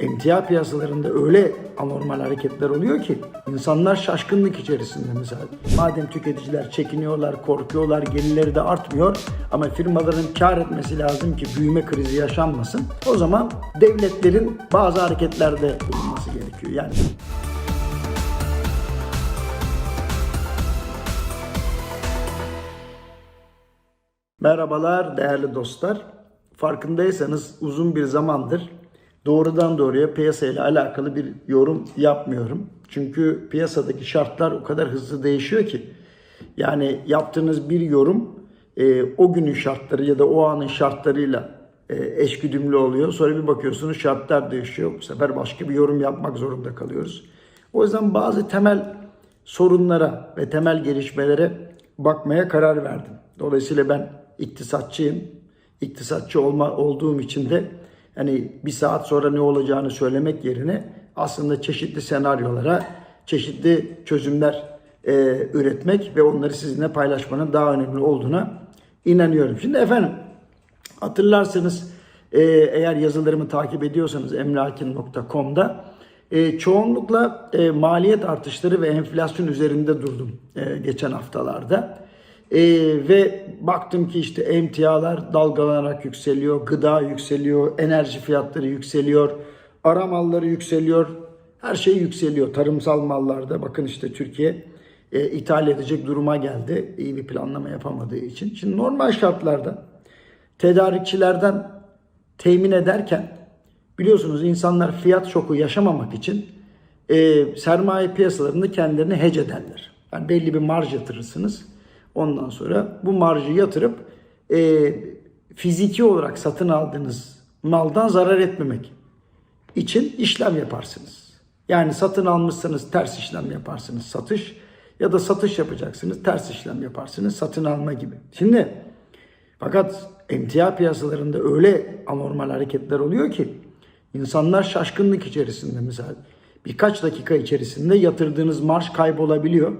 emtia piyasalarında öyle anormal hareketler oluyor ki insanlar şaşkınlık içerisinde mesela. Madem tüketiciler çekiniyorlar, korkuyorlar, gelirleri de artmıyor ama firmaların kar etmesi lazım ki büyüme krizi yaşanmasın. O zaman devletlerin bazı hareketlerde bulunması gerekiyor. Yani Merhabalar değerli dostlar. Farkındaysanız uzun bir zamandır doğrudan doğruya piyasayla alakalı bir yorum yapmıyorum. Çünkü piyasadaki şartlar o kadar hızlı değişiyor ki. Yani yaptığınız bir yorum e, o günün şartları ya da o anın şartlarıyla e, eşgüdümlü oluyor. Sonra bir bakıyorsunuz şartlar değişiyor. Bu sefer başka bir yorum yapmak zorunda kalıyoruz. O yüzden bazı temel sorunlara ve temel gelişmelere bakmaya karar verdim. Dolayısıyla ben iktisatçıyım. İktisatçı olma olduğum için de hani bir saat sonra ne olacağını söylemek yerine aslında çeşitli senaryolara, çeşitli çözümler e, üretmek ve onları sizinle paylaşmanın daha önemli olduğuna inanıyorum. Şimdi efendim hatırlarsanız e, eğer yazılarımı takip ediyorsanız emlakin.com'da e, çoğunlukla e, maliyet artışları ve enflasyon üzerinde durdum e, geçen haftalarda. E, ve baktım ki işte emtialar dalgalanarak yükseliyor, gıda yükseliyor, enerji fiyatları yükseliyor, ara malları yükseliyor, her şey yükseliyor. Tarımsal mallarda bakın işte Türkiye e, ithal edecek duruma geldi iyi bir planlama yapamadığı için. Şimdi normal şartlarda tedarikçilerden temin ederken biliyorsunuz insanlar fiyat şoku yaşamamak için e, sermaye piyasalarında kendilerini hece ederler. Yani belli bir marj yatırırsınız. Ondan sonra bu marjı yatırıp e, fiziki olarak satın aldığınız maldan zarar etmemek için işlem yaparsınız. Yani satın almışsanız ters işlem yaparsınız satış ya da satış yapacaksınız ters işlem yaparsınız satın alma gibi. Şimdi fakat emtia piyasalarında öyle anormal hareketler oluyor ki insanlar şaşkınlık içerisinde mesela birkaç dakika içerisinde yatırdığınız marş kaybolabiliyor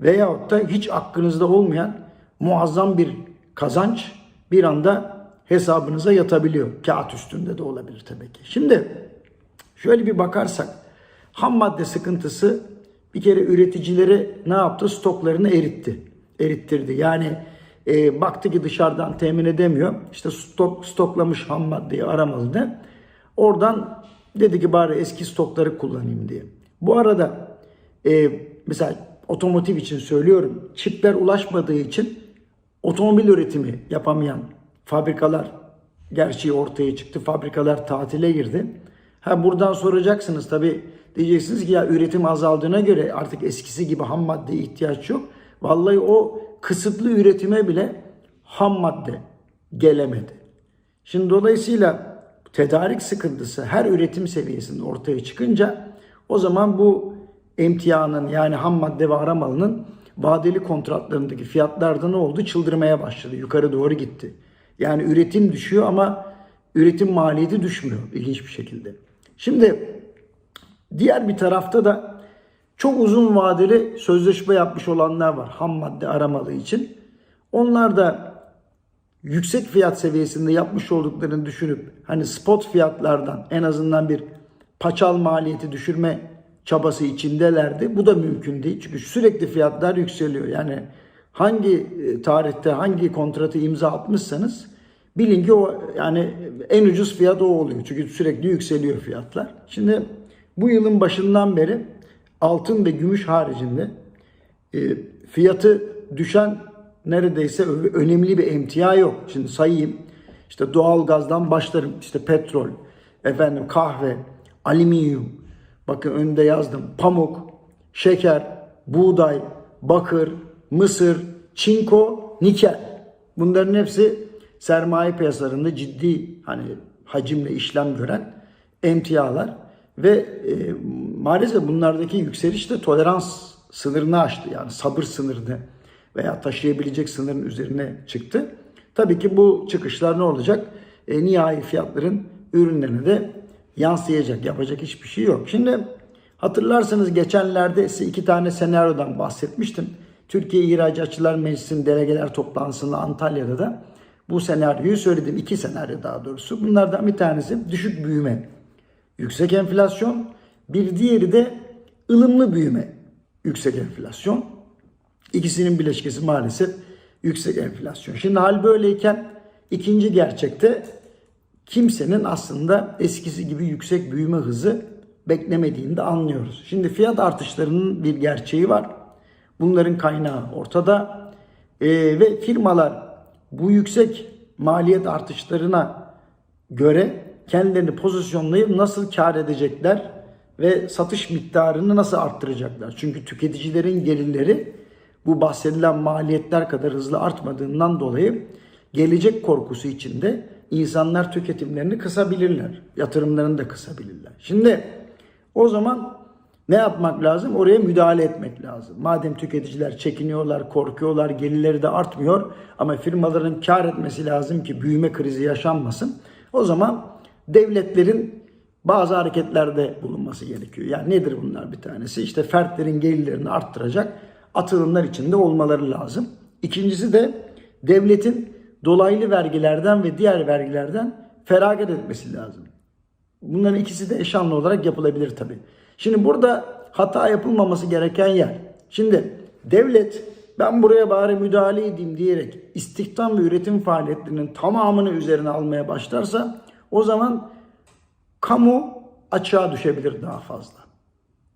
veyahut da hiç aklınızda olmayan muazzam bir kazanç bir anda hesabınıza yatabiliyor. Kağıt üstünde de olabilir tabii ki. Şimdi şöyle bir bakarsak ham madde sıkıntısı bir kere üreticileri ne yaptı? Stoklarını eritti. Erittirdi. Yani e, baktı ki dışarıdan temin edemiyor. İşte stok stoklamış ham maddeyi aramalı Oradan dedi ki bari eski stokları kullanayım diye. Bu arada e, mesela otomotiv için söylüyorum. Çipler ulaşmadığı için otomobil üretimi yapamayan fabrikalar gerçeği ortaya çıktı. Fabrikalar tatile girdi. Ha buradan soracaksınız tabi diyeceksiniz ki ya üretim azaldığına göre artık eskisi gibi ham maddeye ihtiyaç yok. Vallahi o kısıtlı üretime bile ham madde gelemedi. Şimdi dolayısıyla tedarik sıkıntısı her üretim seviyesinde ortaya çıkınca o zaman bu emtianın yani ham madde ve aramalının vadeli kontratlarındaki fiyatlarda ne oldu? Çıldırmaya başladı. Yukarı doğru gitti. Yani üretim düşüyor ama üretim maliyeti düşmüyor ilginç bir şekilde. Şimdi diğer bir tarafta da çok uzun vadeli sözleşme yapmış olanlar var ham madde aramalı için. Onlar da yüksek fiyat seviyesinde yapmış olduklarını düşünüp hani spot fiyatlardan en azından bir paçal maliyeti düşürme çabası içindelerdi. Bu da mümkün değil. Çünkü sürekli fiyatlar yükseliyor. Yani hangi e, tarihte hangi kontratı imza atmışsanız bilin ki o yani en ucuz fiyat o oluyor. Çünkü sürekli yükseliyor fiyatlar. Şimdi bu yılın başından beri altın ve gümüş haricinde e, fiyatı düşen neredeyse önemli bir emtia yok. Şimdi sayayım. İşte doğal gazdan başlarım. İşte petrol, efendim kahve, alüminyum, bakın önünde yazdım. Pamuk, şeker, buğday, bakır, mısır, çinko, nikel. Bunların hepsi sermaye piyasalarında ciddi hani hacimle işlem gören emtialar ve e, maalesef bunlardaki yükseliş de tolerans sınırını aştı. Yani sabır sınırını veya taşıyabilecek sınırın üzerine çıktı. Tabii ki bu çıkışlar ne olacak? E, nihai fiyatların ürünlerine de yansıyacak. Yapacak hiçbir şey yok. Şimdi hatırlarsanız geçenlerde size iki tane senaryodan bahsetmiştim. Türkiye İhracatçılar Meclisi'nin delegeler toplantısında Antalya'da da bu senaryoyu söyledim. İki senaryo daha doğrusu. Bunlardan bir tanesi düşük büyüme yüksek enflasyon. Bir diğeri de ılımlı büyüme yüksek enflasyon. İkisinin bileşkesi maalesef yüksek enflasyon. Şimdi hal böyleyken ikinci gerçekte kimsenin aslında eskisi gibi yüksek büyüme hızı beklemediğini de anlıyoruz. Şimdi fiyat artışlarının bir gerçeği var. Bunların kaynağı ortada. Ee, ve firmalar bu yüksek maliyet artışlarına göre kendilerini pozisyonlayıp nasıl kar edecekler ve satış miktarını nasıl arttıracaklar? Çünkü tüketicilerin gelirleri bu bahsedilen maliyetler kadar hızlı artmadığından dolayı gelecek korkusu içinde insanlar tüketimlerini kısabilirler. Yatırımlarını da kısabilirler. Şimdi o zaman ne yapmak lazım? Oraya müdahale etmek lazım. Madem tüketiciler çekiniyorlar, korkuyorlar, gelirleri de artmıyor ama firmaların kar etmesi lazım ki büyüme krizi yaşanmasın. O zaman devletlerin bazı hareketlerde bulunması gerekiyor. Yani nedir bunlar bir tanesi? İşte fertlerin gelirlerini arttıracak atılımlar içinde olmaları lazım. İkincisi de devletin dolaylı vergilerden ve diğer vergilerden feragat etmesi lazım. Bunların ikisi de eşanlı olarak yapılabilir tabii. Şimdi burada hata yapılmaması gereken yer. Şimdi devlet ben buraya bari müdahale edeyim diyerek istihdam ve üretim faaliyetlerinin tamamını üzerine almaya başlarsa o zaman kamu açığa düşebilir daha fazla.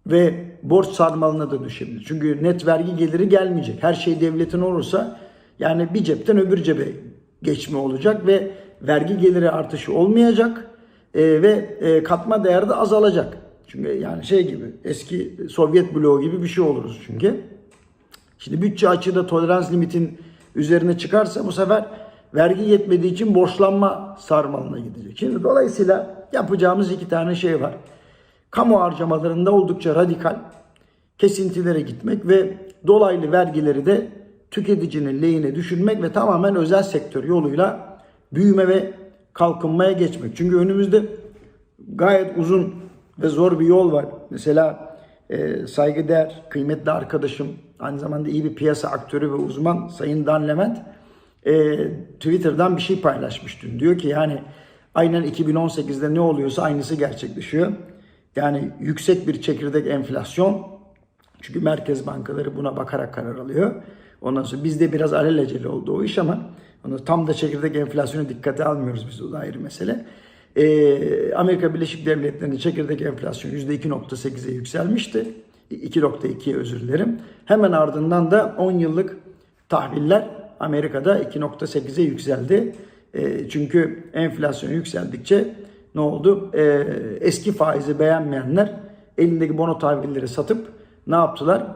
Ve borç sarmalına da düşebilir. Çünkü net vergi geliri gelmeyecek. Her şey devletin olursa yani bir cepten öbür cebe geçme olacak ve vergi geliri artışı olmayacak e, ve e, katma değer de azalacak. Çünkü yani şey gibi eski Sovyet bloğu gibi bir şey oluruz çünkü. Şimdi bütçe açığı da tolerans limitin üzerine çıkarsa bu sefer vergi yetmediği için borçlanma sarmalına gidecek. Şimdi dolayısıyla yapacağımız iki tane şey var. Kamu harcamalarında oldukça radikal kesintilere gitmek ve dolaylı vergileri de tüketicinin lehine düşünmek ve tamamen özel sektör yoluyla büyüme ve kalkınmaya geçmek. Çünkü önümüzde gayet uzun ve zor bir yol var. Mesela e, saygıdeğer, kıymetli arkadaşım, aynı zamanda iyi bir piyasa aktörü ve uzman Sayın Dan Levent e, Twitter'dan bir şey paylaşmış dün. Diyor ki yani aynen 2018'de ne oluyorsa aynısı gerçekleşiyor. Yani yüksek bir çekirdek enflasyon. Çünkü merkez bankaları buna bakarak karar alıyor. Ondan sonra bizde biraz alelacele oldu o iş ama onu tam da çekirdek enflasyonu dikkate almıyoruz biz o da ayrı mesele. Ee, Amerika Birleşik Devletleri'nin çekirdek enflasyon %2.8'e yükselmişti. 2.2'ye özür dilerim. Hemen ardından da 10 yıllık tahviller Amerika'da 2.8'e yükseldi. E, çünkü enflasyon yükseldikçe ne oldu? E, eski faizi beğenmeyenler elindeki bono tahvilleri satıp ne yaptılar?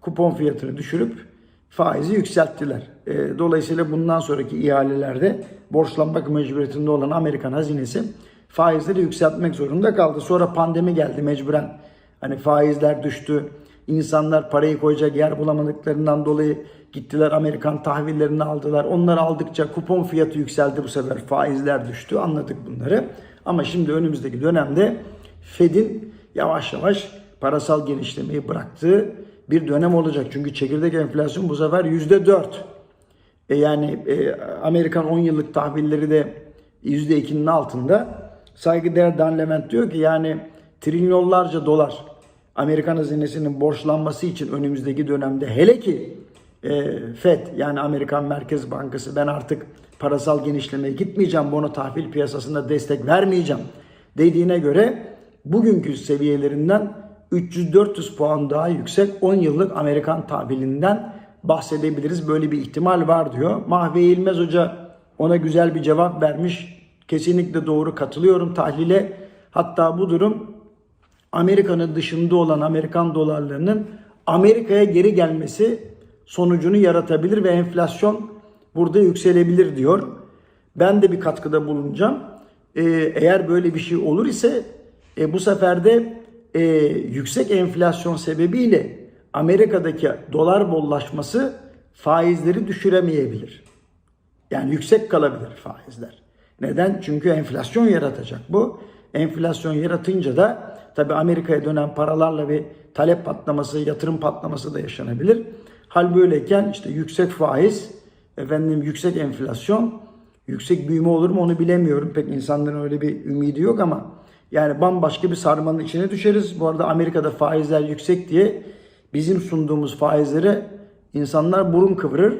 Kupon fiyatını düşürüp faizi yükselttiler. E, dolayısıyla bundan sonraki ihalelerde borçlanmak mecburiyetinde olan Amerikan hazinesi faizleri yükseltmek zorunda kaldı. Sonra pandemi geldi mecburen. Hani faizler düştü. İnsanlar parayı koyacak yer bulamadıklarından dolayı gittiler Amerikan tahvillerini aldılar. Onları aldıkça kupon fiyatı yükseldi bu sefer faizler düştü. Anladık bunları. Ama şimdi önümüzdeki dönemde Fed'in yavaş yavaş parasal genişlemeyi bıraktığı bir dönem olacak. Çünkü çekirdek enflasyon bu sefer yüzde dört. E yani e, Amerikan 10 yıllık tahvilleri de yüzde ikinin altında. Saygıdeğer Dan Levent diyor ki yani trilyonlarca dolar Amerikan hazinesinin borçlanması için önümüzdeki dönemde hele ki e, FED yani Amerikan Merkez Bankası ben artık parasal genişlemeye gitmeyeceğim, bono tahvil piyasasında destek vermeyeceğim dediğine göre bugünkü seviyelerinden 300-400 puan daha yüksek 10 yıllık Amerikan tahvilinden bahsedebiliriz. Böyle bir ihtimal var diyor. Mahve İlmez Hoca ona güzel bir cevap vermiş. Kesinlikle doğru katılıyorum tahlile. Hatta bu durum Amerika'nın dışında olan Amerikan dolarlarının Amerika'ya geri gelmesi sonucunu yaratabilir ve enflasyon burada yükselebilir diyor. Ben de bir katkıda bulunacağım. Ee, eğer böyle bir şey olur ise e, bu sefer de e, yüksek enflasyon sebebiyle Amerika'daki dolar bollaşması faizleri düşüremeyebilir. Yani yüksek kalabilir faizler. Neden? Çünkü enflasyon yaratacak bu. Enflasyon yaratınca da tabii Amerika'ya dönen paralarla bir talep patlaması, yatırım patlaması da yaşanabilir. Hal böyleyken işte yüksek faiz, efendim yüksek enflasyon, yüksek büyüme olur mu onu bilemiyorum. Pek insanların öyle bir ümidi yok ama Yani bambaşka bir sarmanın içine düşeriz. Bu arada Amerika'da faizler yüksek diye bizim sunduğumuz faizlere insanlar burun kıvırır.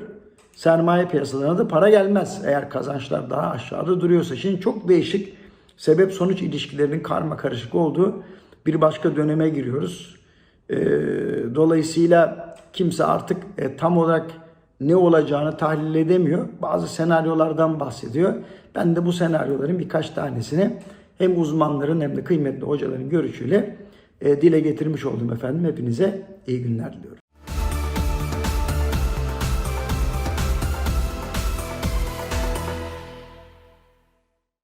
Sermaye piyasalarına da para gelmez eğer kazançlar daha aşağıda duruyorsa. Şimdi çok değişik sebep sonuç ilişkilerinin karma karışık olduğu bir başka döneme giriyoruz. Ee, dolayısıyla kimse artık e, tam olarak ne olacağını tahlil edemiyor. Bazı senaryolardan bahsediyor. Ben de bu senaryoların birkaç tanesini hem uzmanların hem de kıymetli hocaların görüşüyle e, dile getirmiş oldum efendim. Hepinize iyi günler diliyorum.